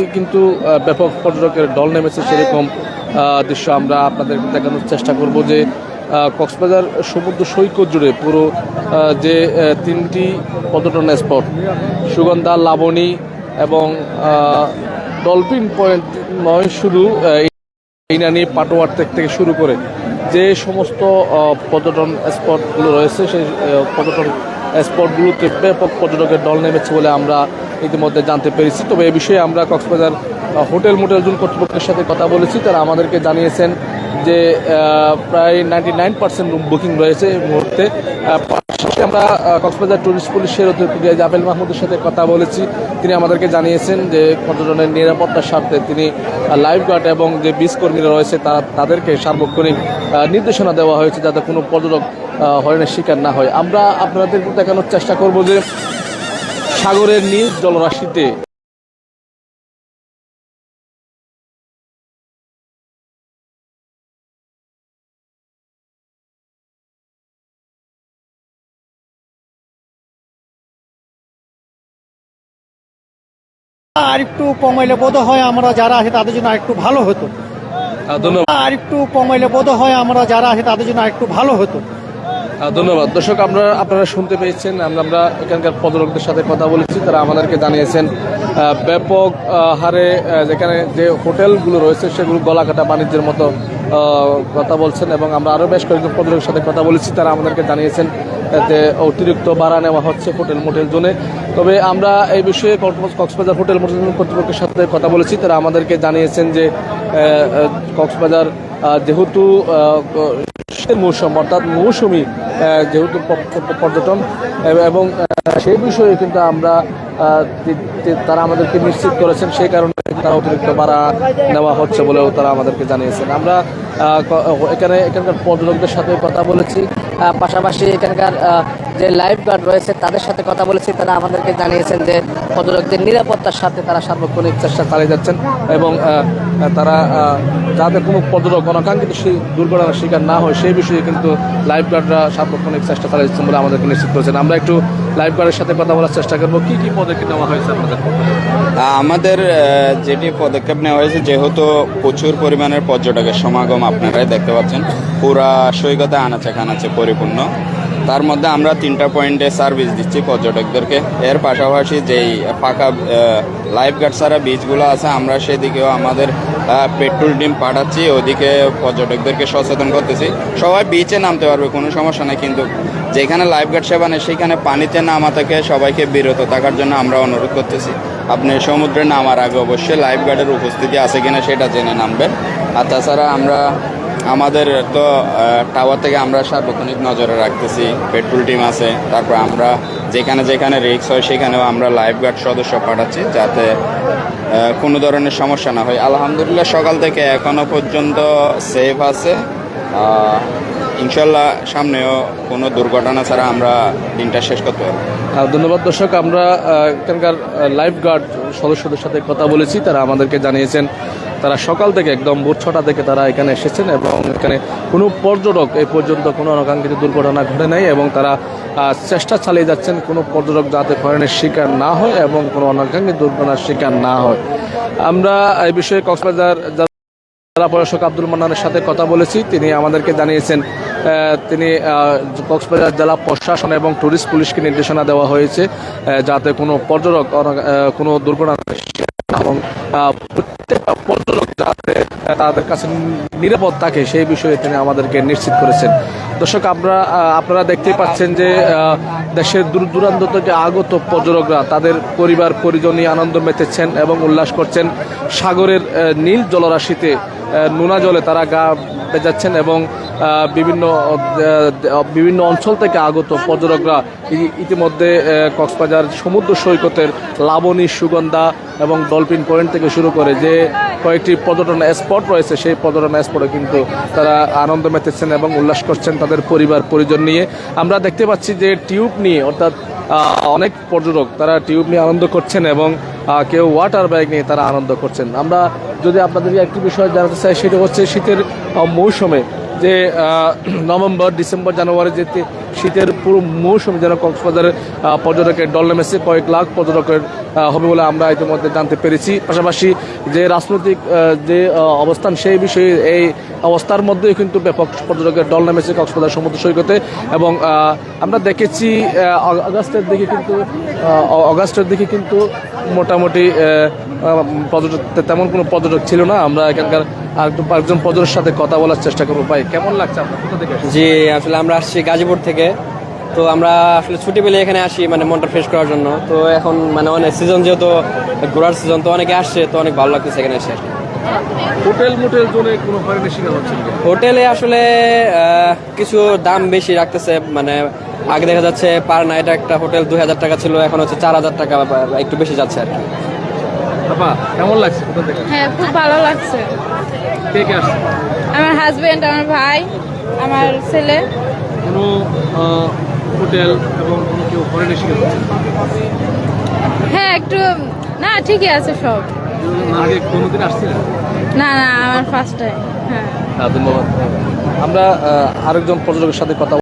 কিন্তু ব্যাপক পর্যটকের দল নেমেছে সেরকম দৃশ্য আমরা আপনাদের দেখানোর চেষ্টা করব যে কক্সবাজার সমুদ্র সৈকত জুড়ে পুরো যে তিনটি পর্যটন স্পট, সুগন্ধা, লাবণী এবং ডলফিন পয়েন্ট নয় শুধু ইনানি পাটোয়ার থেকে শুরু করে যে সমস্ত পর্যটন স্পটগুলো রয়েছে, সেই পর্যটন স্পটগুলোতে ব্যাপক পর্যটকের দল নেমেছে বলে আমরা ইতিমধ্যে জানতে পেরেছি। তবে এ বিষয়ে আমরা কক্সবাজার হোটেল মোটেল জোন কর্তৃপক্ষের সাথে কথা বলেছি। তারা আমাদেরকে জানিয়েছেন যে প্রায় নাইনটি নাইন পার্সেন্ট বুকিং রয়েছে এই মুহূর্তে। পাশাপাশি আমরা কক্সবাজার টুরিস্ট পুলিশের অধ্যক্ষ জাবেল মাহমুদের সাথে কথা বলেছি। তিনি আমাদেরকে জানিয়েছেন যে, পর্যটনের নিরাপত্তার স্বার্থে তিনি লাইফ গার্ড এবং যে বিচ কর্মীরা রয়েছে, তারা, তাদেরকে সার্বক্ষণিক নির্দেশনা দেওয়া হয়েছে যাতে কোনো পর্যটক হয়রানির শিকার না হয়। আমরা আপনাদের দেখানোর চেষ্টা করব যে সাগরের নিজ জলরাশিতে আর একটু কমাইলে বোধ হয় আমরা যারা আছে তাদের জন্য একটু ভালো হতো। আর একটু কমাইলে বোধ হয় আমরা যারা আছে তাদের জন্য একটু ভালো হতো। ধন্যবাদ। দর্শক, আমরা, আপনারা শুনতে পেয়েছেন, আমরা আমরা এখানকার পর্যটকদের সাথে কথা বলেছি। তারা আমাদেরকে জানিয়েছেন ব্যাপক হারে যেখানে যে হোটেলগুলো রয়েছে, সেগুলো গলাকাটা বাণিজ্যের মতো কথা বলছেন এবং আমরা আরও বেশ কয়েকজন পর্যটকের সাথে কথা বলেছি। তারা আমাদেরকে জানিয়েছেন যে অতিরিক্ত ভাড়া নেওয়া হচ্ছে হোটেল মোটেল জোনে। তবে আমরা এই বিষয়ে কক্স- কক্সবাজার হোটেল মোটেল কর্তৃপক্ষের সাথে কথা বলেছি। তারা আমাদেরকে জানিয়েছেন যে কক্সবাজার যেহেতু মৌসুম, অর্থাৎ মৌসুমি যেহেতু পর্যটন, এবং সেই বিষয়ে কিন্তু আমরা তারা আমাদেরকে নিশ্চিত করেছেন, সেই কারণে তারা অতিরিক্ত ভাড়া নেওয়া হচ্ছে বলেও তারা আমাদেরকে জানিয়েছেন। আমরা এখানে এখানকার পর্যটকদের সাথে কথা বলেছি। পাশাপাশি এখানকার যে লাইফ গার্ড রয়েছে তাদের সাথে কথা বলেছি। তারা আমাদেরকে জানিয়েছেন যে পর্যটকদের নিরাপত্তার সাথে তারা সার্বক্ষণিক চেষ্টা চালিয়ে যাচ্ছেন এবং তারা যাতে কোনো পর্যটক অনাকাঙ্ক্ষিত সেই দুর্ঘটনার শিকার না হয় সেই বিষয়ে কিন্তু লাইফ গার্ডরা সার্বক্ষণিক চেষ্টা চালিয়ে যাচ্ছেন বলে আমাদেরকে নিশ্চিত করেছেন। আমরা একটু লাইফ গার্ডের সাথে কথা বলার চেষ্টা করব। কি কি পদক্ষেপ নেওয়া হয়েছে আমাদের আহ, যেটি পদক্ষেপ নেওয়া হয়েছে যেহেতু প্রচুর পরিমাণের পর্যটকের সমাগম আপনারাই দেখতে পাচ্ছেন পুরা সৈকতে আনাচে কানাচে পরিপূর্ণ। তার মধ্যে আমরা তিনটা পয়েন্টে সার্ভিস দিচ্ছি পর্যটকদেরকে। এর পাশাপাশি যেই ফাঁকা লাইফ গার্ড ছাড়া বিচগুলো আছে, আমরা সেদিকেও আমাদের পেট্রোল ডিম পাঠাচ্ছি, ওদিকে পর্যটকদেরকে সচেতন করতেছি। সবাই বিচে নামতে পারবে, কোনো সমস্যা নেই, কিন্তু যেখানে লাইফ গার্ড সেবা নেই সেখানে পানিতে নামা থেকে সবাইকে বিরত থাকার জন্য আমরা অনুরোধ করতেছি। আপনি সমুদ্রে নামার আগে অবশ্যই লাইফ গার্ডের উপস্থিতি আছে কিনা সেটা জেনে নামবেন। আর তাছাড়া আমরা আমাদের তো টাওয়ার থেকে আমরা সার্বক্ষণিক নজরে রাখতেছি পেট্রোল টিম আছে তারপর আমরা যেখানে যেখানে রিক্স হয় সেখানেও আমরা লাইফ গার্ড সদস্য পাঠাচ্ছি যাতে কোনো ধরনের সমস্যা না হয়। আলহামদুলিল্লাহ সকাল থেকে এখনও পর্যন্ত সেফ আছে। ইনশাল্লাহ সামনেও কোনো দুর্ঘটনা ছাড়া আমরা দিনটা শেষ করতে পারব। আহ, ধন্যবাদ দর্শক। আমরা এখানকার লাইফ গার্ড সদস্যদের সাথে কথা বলেছি। তারা আমাদেরকে জানিয়েছেন তারা সকাল থেকে একদম ভোর ছটা থেকে তারা এখানে এসেছেন এবং এখানে কোনো পর্যটক এই পর্যন্ত কোনো অনাকাঙ্ক্ষিত দুর্ঘটনা ঘটে নাই এবং তারা চেষ্টা চালিয়ে যাচ্ছেন কোনো পর্যটক যাতে হয়রানির শিকার না হয় এবং কোনো অনাকাঙ্ক্ষিত দুর্ঘটনার শিকার না হয় আমরা এই বিষয়ে কক্সবাজার জেলা প্রশাসক আব্দুল মান্নানের সাথে কথা বলেছি তিনি আমাদেরকে জানিয়েছেন তিনি কক্সবাজার জেলা প্রশাসন এবং টুরিস্ট পুলিশকে নির্দেশনা দেওয়া হয়েছে যাতে কোনো পর্যটক কোনো দুর্ঘটনার শিকার না হন। এবং প্রত্যেকটা পর্যটক যাতে তাদের কাছে নিরাপদ থাকে, সেই বিষয়ে তিনি আমাদেরকে নিশ্চিত করেছেন। দর্শক, আমরা আপনারা দেখতেই পাচ্ছেন যে দেশের দূর দূরান্ত থেকে আগত পর্যটকরা তাদের পরিবার পরিজন নিয়ে আনন্দ মেতেছেন এবং উল্লাস করছেন। সাগরের নীল জলরাশিতে নোনা জলে তারা গা বেজাচ্ছেন এবং বিভিন্ন বিভিন্ন অঞ্চল থেকে আগত পর্যটকরা ইতিমধ্যে কক্সবাজার সমুদ্র সৈকতের লাবণী, সুগন্ধা এবং ডলফিন পয়েন্ট থেকে শুরু করে যে কয়েকটি পর্যটন স্পট রয়েছে, সেই পর্যটন স্পটে কিন্তু তারা আনন্দ মেতেছেন এবং উল্লাস করছেন তাদের পরিবার, পরিজন নিয়ে। আমরা দেখতে পাচ্ছি যে টিউব নিয়ে, অর্থাৎ অনেক পর্যটক তারা টিউব নিয়ে আনন্দ করছেন এবং কেউ ওয়াটার ব্যাগ নিয়ে তারা আনন্দ করছেন। আমরা যদি আপনাদেরকে একটি বিষয় জানাতে চাই, সেটা হচ্ছে শীতের মৌসুমে যে নভেম্বর, ডিসেম্বর, জানুয়ারি যে শীতের পুরো মৌসুম যেন কক্সবাজারের পর্যটকের দল নেমেছে, কয়েক লাখ পর্যটকের হবে বলে আমরা ইতিমধ্যে জানতে পেরেছি। পাশাপাশি যে রাজনৈতিক যে অবস্থান সেই বিষয়ে এই অবস্থার মধ্যেও কিন্তু ব্যাপক পর্যটকের দল নেমেছে কক্সবাজার সমুদ্র সৈকতে এবং আমরা দেখেছি অগাস্টের দিকে কিন্তু অগাস্টের দিকে কিন্তু মোটামুটি পর্যটক, তেমন কোনো পর্যটক ছিল না। আমরা এখানকার একজন পর্যটকের সাথে কথা বলার চেষ্টা করব। ভাই কেমন লাগছে আপনার? কোথা থেকে জি আসলে আমরা আসছি গাজীপুর থেকে। তো আমরা আসলে ছুটি পেলে এখানে আসি মানে মনটা ফ্রেশ করার জন্য। তো এখন মানে অনেক সিজন যেহেতু ঘোরার সিজন তো অনেকে আসছে তো অনেক ভালো লাগতেছে এখানে এসে। হোটেল মোটেল জোনে কোনো হয়রানি শিকার হচ্ছে হোটেলে আসলে আহ, কিছু দাম বেশি রাখতেছে মানে আগে দেখা যাচ্ছে পার নাইট একটা হোটেল দুই হাজার টাকা ছিল এখন হচ্ছে চার হাজার টাকা একটু বেশি যাচ্ছে আর কি। বাবা কেমন লাগছে কোথা থেকে? হ্যাঁ খুব ভালো লাগছে। কে কে আসছে? আমার হাজবেন্ড আমার ভাই আমার ছেলে। কোনো হোটেল এবং কোনো কেউ হয়রানি শিকার হচ্ছে না? হ্যাঁ একটু না ঠিকই আছে সব। আগে কোনোদিন আসছিলেন? না না আমার ফার্স্ট টাইম হ্যাঁ। ধন্যবাদ। আমরা আরেকজন পর্যটকের সাথে কথা